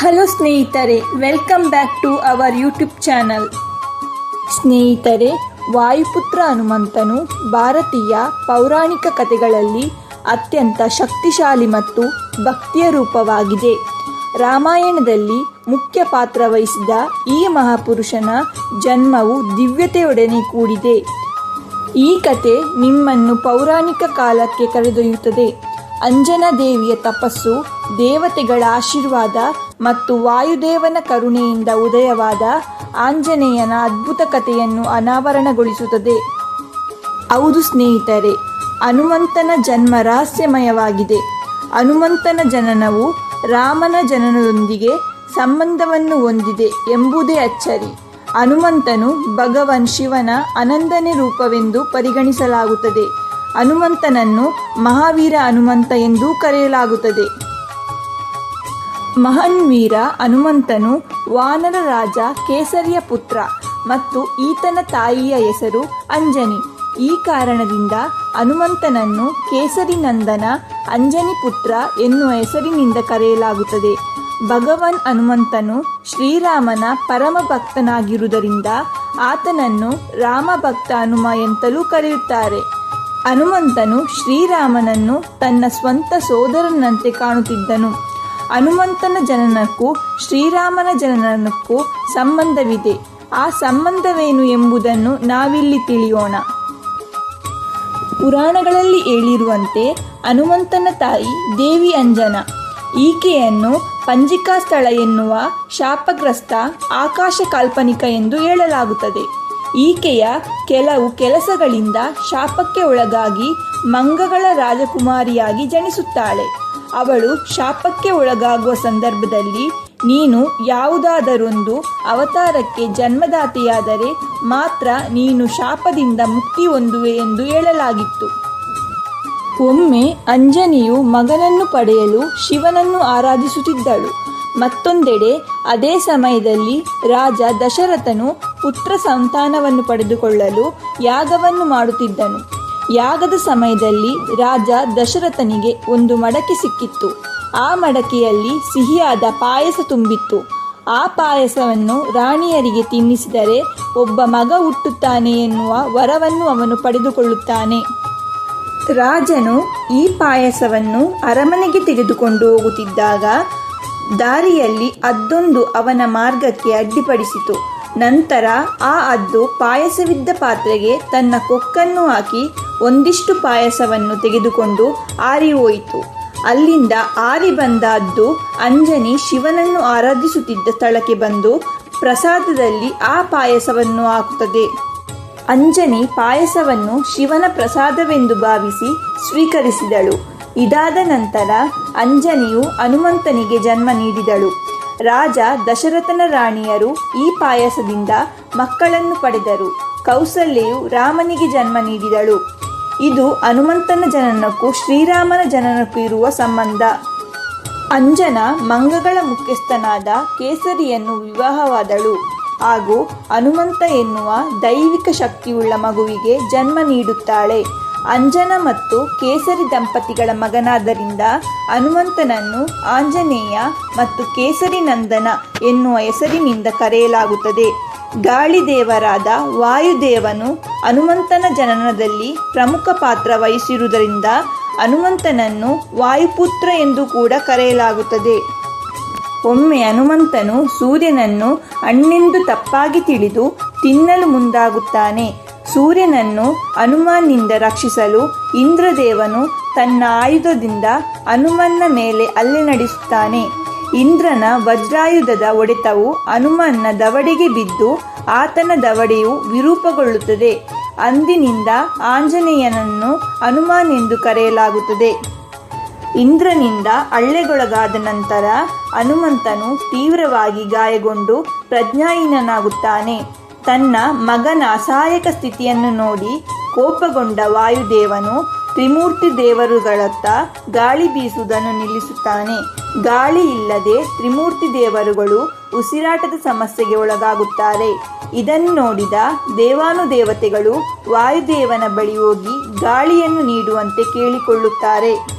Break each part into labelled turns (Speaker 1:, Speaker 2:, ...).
Speaker 1: Hello ಸ್ನೇಹಿತರೆ welcome back to our YouTube channel ಸ್ನೇಹಿತರೆ, ವಾಯುಪುತ್ರ ಹನುಮಂತನು ಭಾರತೀಯ ಪೌರಾಣಿಕ ಕಥೆಗಳಲ್ಲಿ ಅತ್ಯಂತ ಶಕ್ತಿಶಾಲಿ ಮತ್ತು ಭಕ್ತಿಯ ರೂಪವಾಗಿದೆ. ರಾಮಾಯಣದಲ್ಲಿ ಮುಖ್ಯ ಪಾತ್ರ ವಹಿಸಿದ ಈ ಮಹಾಪುರುಷನ ಜನ್ಮವು ದಿವ್ಯತೆಯೊಡನೆ ಕೂಡಿದೆ. ಈ ಕತೆ ನಿಮ್ಮನ್ನು ಪೌರಾಣಿಕ ಕಾಲಕ್ಕೆ ಕರೆದೊಯ್ಯುತ್ತದೆ. ಅಂಜನಾ ದೇವಿಯ ತಪಸ್ಸು ದೇವತೆಗಳ ಆಶೀರ್ವಾದ ಮತ್ತು ವಾಯುದೇವನ ಕರುಣೆಯಿಂದ ಉದಯವಾದ ಆಂಜನೇಯನ ಅದ್ಭುತ ಕಥೆಯನ್ನು ಅನಾವರಣಗೊಳಿಸುತ್ತದೆ. ಹೌದು ಸ್ನೇಹಿತರೆ, ಹನುಮಂತನ ಜನ್ಮ ರಹಸ್ಯಮಯವಾಗಿದೆ. ಹನುಮಂತನ ಜನನವು ರಾಮನ ಜನನದೊಂದಿಗೆ ಸಂಬಂಧವನ್ನು ಹೊಂದಿದೆ ಎಂಬುದೇ ಅಚ್ಚರಿ. ಹನುಮಂತನು ಭಗವನ್ ಶಿವನ ಅನಂದನೆ ರೂಪವೆಂದು ಪರಿಗಣಿಸಲಾಗುತ್ತದೆ. ಹನುಮಂತನನ್ನು ಮಹಾವೀರ ಹನುಮಂತ ಎಂದೂ ಕರೆಯಲಾಗುತ್ತದೆ. ಮಹಾನ್ ವೀರ ಹನುಮಂತನು ವಾನರ ರಾಜ ಕೇಸರಿಯ ಪುತ್ರ ಮತ್ತು ಈತನ ತಾಯಿಯ ಹೆಸರು ಅಂಜನಿ. ಈ ಕಾರಣದಿಂದ ಹನುಮಂತನನ್ನು ಕೇಸರಿ ನಂದನ ಅಂಜನಿ ಪುತ್ರ ಎನ್ನುವ ಹೆಸರಿನಿಂದ ಕರೆಯಲಾಗುತ್ತದೆ. ಭಗವಾನ್ ಹನುಮಂತನು ಶ್ರೀರಾಮನ ಪರಮ ಭಕ್ತನಾಗಿರುವುದರಿಂದ ಆತನನ್ನು ರಾಮ ಭಕ್ತ ಹನುಮ ಎಂತಲೂ ಕರೆಯುತ್ತಾರೆ. ಹನುಮಂತನು ಶ್ರೀರಾಮನನ್ನು ತನ್ನ ಸ್ವಂತ ಸೋದರನಂತೆ ಕಾಣುತ್ತಿದ್ದನು. ಹನುಮಂತನ ಜನನಕ್ಕೂ ಶ್ರೀರಾಮನ ಜನನಕ್ಕೂ ಸಂಬಂಧವಿದೆ. ಆ ಸಂಬಂಧವೇನು ಎಂಬುದನ್ನು ನಾವಿಲ್ಲಿ ತಿಳಿಯೋಣ. ಪುರಾಣಗಳಲ್ಲಿ ಹೇಳಿರುವಂತೆ ಹನುಮಂತನ ತಾಯಿ ದೇವಿ ಅಂಜನ. ಈಕೆಯನ್ನು ಪಂಜಿಕಾ ಸ್ಥಳ ಎನ್ನುವ ಶಾಪಗ್ರಸ್ತ ಆಕಾಶ ಕಾಲ್ಪನಿಕ ಎಂದು ಹೇಳಲಾಗುತ್ತದೆ. ಈಕೆಯ ಕೆಲವು ಕೆಲಸಗಳಿಂದ ಶಾಪಕ್ಕೆ ಒಳಗಾಗಿ ಮಂಗಗಳ ರಾಜಕುಮಾರಿಯಾಗಿ ಜನಿಸುತ್ತಾಳೆ. ಅವಳು ಶಾಪಕ್ಕೆ ಒಳಗಾಗುವ ಸಂದರ್ಭದಲ್ಲಿ ನೀನು ಯಾವುದಾದರೊಂದು ಅವತಾರಕ್ಕೆ ಜನ್ಮದಾತೆಯಾದರೆ ಮಾತ್ರ ನೀನು ಶಾಪದಿಂದ ಮುಕ್ತಿ ಹೊಂದುವೆ ಎಂದು ಹೇಳಲಾಗಿತ್ತು. ಒಮ್ಮೆ ಅಂಜನಿಯು ಮಗನನ್ನು ಪಡೆಯಲು ಶಿವನನ್ನು ಆರಾಧಿಸುತ್ತಿದ್ದಳು. ಮತ್ತೊಂದೆಡೆ, ಅದೇ ಸಮಯದಲ್ಲಿ ರಾಜ ದಶರಥನು ಪುತ್ರ ಸಂತಾನವನ್ನು ಪಡೆದುಕೊಳ್ಳಲು ಯಾಗವನ್ನು ಮಾಡುತ್ತಿದ್ದನು. ಯಾಗದ ಸಮಯದಲ್ಲಿ ರಾಜ ದಶರಥನಿಗೆ ಒಂದು ಮಡಕೆ ಸಿಕ್ಕಿತ್ತು. ಆ ಮಡಕೆಯಲ್ಲಿ ಸಿಹಿಯಾದ ಪಾಯಸ ತುಂಬಿತ್ತು. ಆ ಪಾಯಸವನ್ನು ರಾಣಿಯರಿಗೆ ತಿನ್ನಿಸಿದರೆ ಒಬ್ಬ ಮಗ ಹುಟ್ಟುತ್ತಾನೆ ಎನ್ನುವ ವರವನ್ನು ಅವನು ಪಡೆದುಕೊಳ್ಳುತ್ತಾನೆ. ರಾಜನು ಈ ಪಾಯಸವನ್ನು ಅರಮನೆಗೆ ತೆಗೆದುಕೊಂಡು ಹೋಗುತ್ತಿದ್ದಾಗ ದಾರಿಯಲ್ಲಿ ಅದ್ದೊಂದು ಅವನ ಮಾರ್ಗಕ್ಕೆ ಅಡ್ಡಿಪಡಿಸಿತು. ನಂತರ ಆ ಅದ್ದು ಪಾಯಸವಿದ್ದ ಪಾತ್ರೆಗೆ ತನ್ನ ಕೊಕ್ಕನ್ನು ಹಾಕಿ ಒಂದಿಷ್ಟು ಪಾಯಸವನ್ನು ತೆಗೆದುಕೊಂಡು ಆರಿ ಹೋಯಿತು. ಅಲ್ಲಿಂದ ಆರಿ ಬಂದ ಅದ್ದು ಅಂಜನಿ ಶಿವನನ್ನು ಆರಾಧಿಸುತ್ತಿದ್ದ ಸ್ಥಳಕ್ಕೆ ಬಂದು ಪ್ರಸಾದದಲ್ಲಿ ಆ ಪಾಯಸವನ್ನು ಹಾಕುತ್ತದೆ. ಅಂಜನಿ ಪಾಯಸವನ್ನು ಶಿವನ ಪ್ರಸಾದವೆಂದು ಭಾವಿಸಿ ಸ್ವೀಕರಿಸಿದಳು. ಇದಾದ ನಂತರ ಅಂಜನಿಯು ಹನುಮಂತನಿಗೆ ಜನ್ಮ ನೀಡಿದಳು. ರಾಜ ದಶರಥನ ರಾಣಿಯರು ಈ ಪಾಯಸದಿಂದ ಮಕ್ಕಳನ್ನು ಪಡೆದರು. ಕೌಸಲ್ಯು ರಾಮನಿಗೆ ಜನ್ಮ ನೀಡಿದಳು. ಇದು ಹನುಮಂತನ ಜನನಕ್ಕೂ ಶ್ರೀರಾಮನ ಜನನಕ್ಕೂ ಇರುವ ಸಂಬಂಧ. ಅಂಜನ ಮಂಗಗಳ ಮುಖ್ಯಸ್ಥನಾದ ಕೇಸರಿಯನ್ನು ವಿವಾಹವಾದಳು ಹಾಗೂ ಹನುಮಂತ ಎನ್ನುವ ದೈವಿಕ ಶಕ್ತಿಯುಳ್ಳ ಮಗುವಿಗೆ ಜನ್ಮ ನೀಡುತ್ತಾಳೆ. ಅಂಜನ ಮತ್ತು ಕೇಸರಿ ದಂಪತಿಗಳ ಮಗನಾದ್ದರಿಂದ ಹನುಮಂತನನ್ನು ಆಂಜನೇಯ ಮತ್ತು ಕೇಸರಿ ನಂದನ ಎನ್ನುವ ಹೆಸರಿನಿಂದ ಕರೆಯಲಾಗುತ್ತದೆ. ಗಾಳಿದೇವರಾದ ವಾಯುದೇವನು ಹನುಮಂತನ ಜನನದಲ್ಲಿ ಪ್ರಮುಖ ಪಾತ್ರ ವಹಿಸಿರುವುದರಿಂದ ಹನುಮಂತನನ್ನು ವಾಯುಪುತ್ರ ಎಂದು ಕೂಡ ಕರೆಯಲಾಗುತ್ತದೆ. ಒಮ್ಮೆ ಹನುಮಂತನು ಸೂರ್ಯನನ್ನು ಹಣ್ಣೆಂದು ತಪ್ಪಾಗಿ ತಿಳಿದು ತಿನ್ನಲು ಮುಂದಾಗುತ್ತಾನೆ. ಸೂರ್ಯನನ್ನು ಹನುಮಾನ್ನಿಂದ ರಕ್ಷಿಸಲು ಇಂದ್ರದೇವನು ತನ್ನ ಆಯುಧದಿಂದ ಹನುಮನ್ನ ಮೇಲೆ ಹಲ್ಲೆ ನಡೆಸುತ್ತಾನೆ. ಇಂದ್ರನ ವಜ್ರಾಯುಧದ ಒಡೆತವು ಹನುಮನ್ನ ದವಡೆಗೆ ಬಿದ್ದು ಆತನ ದವಡೆಯು ವಿರೂಪಗೊಳ್ಳುತ್ತದೆ. ಅಂದಿನಿಂದ ಆಂಜನೇಯನನ್ನು ಹನುಮಾನ್ ಎಂದು ಕರೆಯಲಾಗುತ್ತದೆ. ಇಂದ್ರನಿಂದ ಹಳ್ಳೆಗೊಳಗಾದ ನಂತರ ಹನುಮಂತನು ತೀವ್ರವಾಗಿ ಗಾಯಗೊಂಡು ಪ್ರಜ್ಞಾಹೀನನಾಗುತ್ತಾನೆ. ತನ್ನ ಮಗನ ಅಸಹಾಯಕ ಸ್ಥಿತಿಯನ್ನು ನೋಡಿ ಕೋಪಗೊಂಡ ವಾಯುದೇವನು ತ್ರಿಮೂರ್ತಿ ದೇವರುಗಳತ್ತ ಗಾಳಿ ಬೀಸುವುದನ್ನು ನಿಲ್ಲಿಸುತ್ತಾನೆ. ಗಾಳಿ ಇಲ್ಲದೆ ತ್ರಿಮೂರ್ತಿ ದೇವರುಗಳು ಉಸಿರಾಟದ ಸಮಸ್ಯೆಗೆ ಒಳಗಾಗುತ್ತಾರೆ. ಇದನ್ನು ನೋಡಿದ ದೇವಾನುದೇವತೆಗಳು ವಾಯುದೇವನ ಬಳಿ ಹೋಗಿ ಗಾಳಿಯನ್ನು ನೀಡುವಂತೆ ಕೇಳಿಕೊಳ್ಳುತ್ತಾರೆ.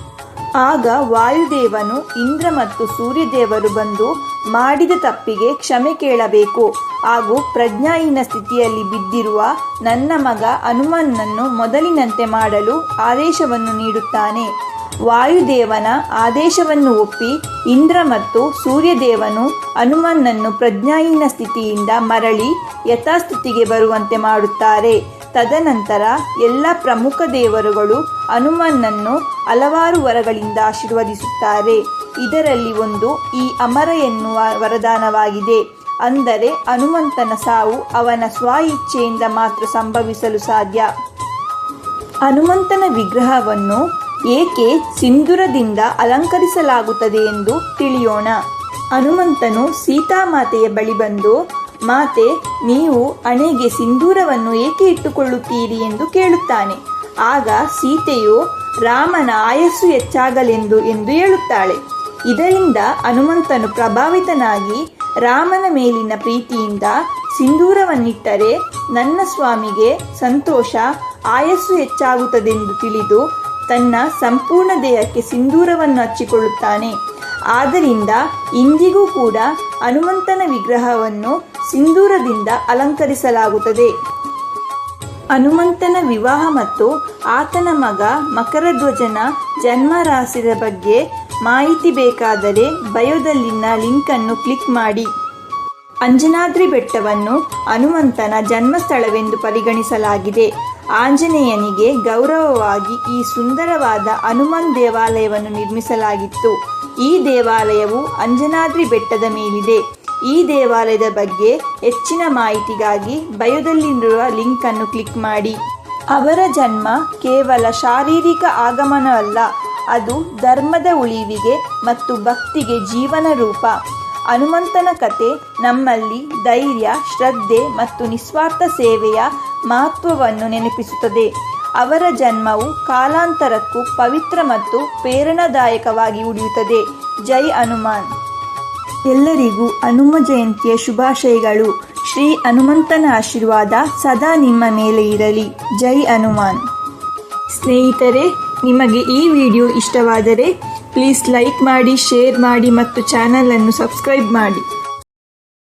Speaker 1: ಆಗ ವಾಯುದೇವನು ಇಂದ್ರ ಮತ್ತು ಸೂರ್ಯದೇವರು ಬಂದು ಮಾಡಿದ ತಪ್ಪಿಗೆ ಕ್ಷಮೆ ಕೇಳಬೇಕು. ಹಾಗೂ ಪ್ರಜ್ಞಾಹೀನ ಸ್ಥಿತಿಯಲ್ಲಿ ಬಿದ್ದಿರುವ ನನ್ನ ಮಗ ಹನುಮನ್ನನ್ನು ಮೊದಲಿನಂತೆ ಮಾಡಲು ಆದೇಶವನ್ನು ನೀಡುತ್ತಾನೆ. ವಾಯುದೇವನ ಆದೇಶವನ್ನು ಒಪ್ಪಿ ಇಂದ್ರ ಮತ್ತು ಸೂರ್ಯದೇವನು ಹನುಮನ್ನನ್ನು ಪ್ರಜ್ಞಾಹೀನ ಸ್ಥಿತಿಯಿಂದ ಮರಳಿ ಯಥಾಸ್ಥಿತಿಗೆ ಬರುವಂತೆ ಮಾಡುತ್ತಾರೆ. ತದನಂತರ ಎಲ್ಲ ಪ್ರಮುಖ ದೇವರುಗಳು ಹನುಮನ್ನನ್ನು ಹಲವಾರು ವರಗಳಿಂದ ಆಶೀರ್ವದಿಸುತ್ತಾರೆ. ಇದರಲ್ಲಿ ಒಂದು ಈ ಅಮರ ಎನ್ನುವ ವರದಾನವಾಗಿದೆ. ಅಂದರೆ ಹನುಮಂತನ ಸಾವು ಅವನ ಸ್ವ ಇಚ್ಛೆಯಿಂದ ಮಾತ್ರ ಸಂಭವಿಸಲು ಸಾಧ್ಯ. ಹನುಮಂತನ ವಿಗ್ರಹವನ್ನು ಏಕೆ ಸಿಂಧೂರದಿಂದ ಅಲಂಕರಿಸಲಾಗುತ್ತದೆ ಎಂದು ತಿಳಿಯೋಣ. ಹನುಮಂತನು ಸೀತಾಮಾತೆಯ ಬಳಿ ಬಂದು, ಮಾತೆ, ನೀವು ಹಣೆಗೆ ಸಿಂಧೂರವನ್ನು ಏಕೆ ಇಟ್ಟುಕೊಳ್ಳುತ್ತೀರಿ ಎಂದು ಕೇಳುತ್ತಾನೆ. ಆಗ ಸೀತೆಯು, ರಾಮನ ಆಯಸ್ಸು ಹೆಚ್ಚಾಗಲೆಂದು ಎಂದು ಹೇಳುತ್ತಾಳೆ. ಇದರಿಂದ ಹನುಮಂತನು ಪ್ರಭಾವಿತನಾಗಿ ರಾಮನ ಮೇಲಿನ ಪ್ರೀತಿಯಿಂದ ಸಿಂಧೂರವನ್ನಿಟ್ಟರೆ ನನ್ನ ಸ್ವಾಮಿಗೆ ಸಂತೋಷ, ಆಯಸ್ಸು ಹೆಚ್ಚಾಗುತ್ತದೆಂದು ತಿಳಿದು ತನ್ನ ಸಂಪೂರ್ಣ ದೇಹಕ್ಕೆ ಸಿಂಧೂರವನ್ನು ಹಚ್ಚಿಕೊಳ್ಳುತ್ತಾನೆ. ಆದ್ದರಿಂದ ಇಂದಿಗೂ ಕೂಡ ಹನುಮಂತನ ವಿಗ್ರಹವನ್ನು ಸಿಂಧೂರದಿಂದ ಅಲಂಕರಿಸಲಾಗುತ್ತದೆ. ಹನುಮಂತನ ವಿವಾಹ ಮತ್ತು ಆತನ ಮಗ ಮಕರಧ್ವಜನ ಜನ್ಮರಾಶಿಯ ಬಗ್ಗೆ ಮಾಹಿತಿ ಬೇಕಾದರೆ ಬಯೋದಲ್ಲಿನ ಲಿಂಕನ್ನು ಕ್ಲಿಕ್ ಮಾಡಿ. ಅಂಜನಾದ್ರಿ ಬೆಟ್ಟವನ್ನು ಹನುಮಂತನ ಜನ್ಮಸ್ಥಳವೆಂದು ಪರಿಗಣಿಸಲಾಗಿದೆ. ಆಂಜನೇಯನಿಗೆ ಗೌರವವಾಗಿ ಈ ಸುಂದರವಾದ ಹನುಮನ್ ದೇವಾಲಯವನ್ನು ನಿರ್ಮಿಸಲಾಗಿತ್ತು. ಈ ದೇವಾಲಯವು ಅಂಜನಾದ್ರಿ ಬೆಟ್ಟದ ಮೇಲಿದೆ. ಈ ದೇವಾಲಯದ ಬಗ್ಗೆ ಹೆಚ್ಚಿನ ಮಾಹಿತಿಗಾಗಿ ಬಯೋದಲ್ಲಿರುವ ಲಿಂಕ್ ಅನ್ನು ಕ್ಲಿಕ್ ಮಾಡಿ. ಅವರ ಜನ್ಮ ಕೇವಲ ಶಾರೀರಿಕ ಆಗಮನವಲ್ಲ, ಅದು ಧರ್ಮದ ಉಳಿವಿಗೆ ಮತ್ತು ಭಕ್ತಿಗೆ ಜೀವನ ರೂಪ. ಹನುಮಂತನ ಕತೆ ನಮ್ಮಲ್ಲಿ ಧೈರ್ಯ, ಶ್ರದ್ಧೆ ಮತ್ತು ನಿಸ್ವಾರ್ಥ ಸೇವೆಯ ಮಹತ್ವವನ್ನು ನೆನಪಿಸುತ್ತದೆ. ಅವರ ಜನ್ಮವು ಕಾಲಾಂತರಕ್ಕೂ ಪವಿತ್ರ ಮತ್ತು ಪ್ರೇರಣಾದಾಯಕವಾಗಿ ಉಳಿಯುತ್ತದೆ. ಜೈ ಹನುಮಾನ್. ಎಲ್ಲರಿಗೂ ಹನುಮ ಜಯಂತಿಯ ಶುಭಾಶಯಗಳು. ಶ್ರೀ ಹನುಮಂತನ ಆಶೀರ್ವಾದ ಸದಾ ನಿಮ್ಮ ಮೇಲೆ ಇರಲಿ. ಜೈ ಹನುಮಾನ್. ಸ್ನೇಹಿತರೆ, ನಿಮಗೆ ಈ ವಿಡಿಯೋ ಇಷ್ಟವಾದರೆ ಪ್ಲೀಸ್ ಲೈಕ್ ಮಾಡಿ ಶೇರ್ ಮಾಡಿ ಮತ್ತು ಚಾನಲನ್ನು ಸಬ್ಸ್ಕ್ರೈಬ್ ಮಾಡಿ.